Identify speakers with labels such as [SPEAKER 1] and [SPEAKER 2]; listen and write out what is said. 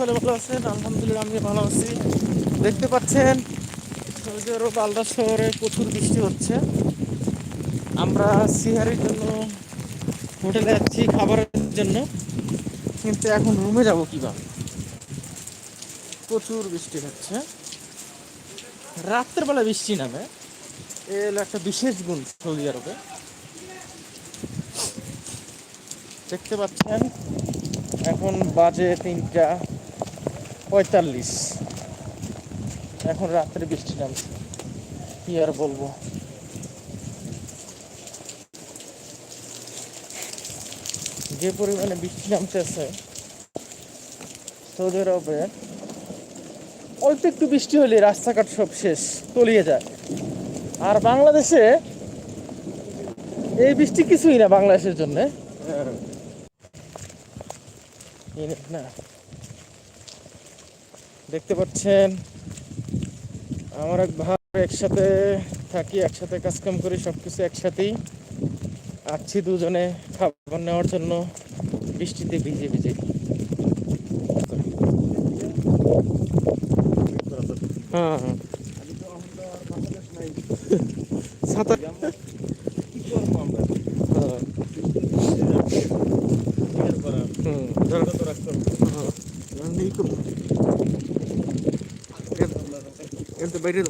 [SPEAKER 1] সকলে ভালো আছেন? আলহামদুলিল্লাহ আমি ভালো আছি। দেখতে পাচ্ছেন সৌদি আরব আলদা শহরে প্রচুর বৃষ্টি হচ্ছে। আমরা সিহারির জন্য হোটেলে যাচ্ছি খাবারের জন্য। কিন্তু এখন রুমে যাব কীভাবে? প্রচুর বৃষ্টি হচ্ছে। রাত্রের বেলা বৃষ্টি নামে। এ হলো একটা বিশেষ গুণ সৌদি আরবে। দেখতে পাচ্ছেন, এখন বাজে তিনটা। পঁয়তাল্লিশ। এখন রাত্রে বৃষ্টি নামছে। কি আর বলব? যে পরিমাণে বৃষ্টি নামতেছে সৌদি আরবে অল্প একটু বৃষ্টি হলে রাস্তাঘাট সব শেষ তলিয়ে যায়। আর বাংলাদেশে এই বৃষ্টি কিছুই না বাংলাদেশের জন্য। না। দেখতে পাচ্ছেন, আমার এক ভাই একসাথে থাকি, একসাথে কাজকাম করি সব কিছু একসাথেই। আসছি দুজনে খাবার নেওয়ার জন্য, বৃষ্টিতে ভিজে ভিজে। হ্যাঁ হ্যাঁ। Entra bem,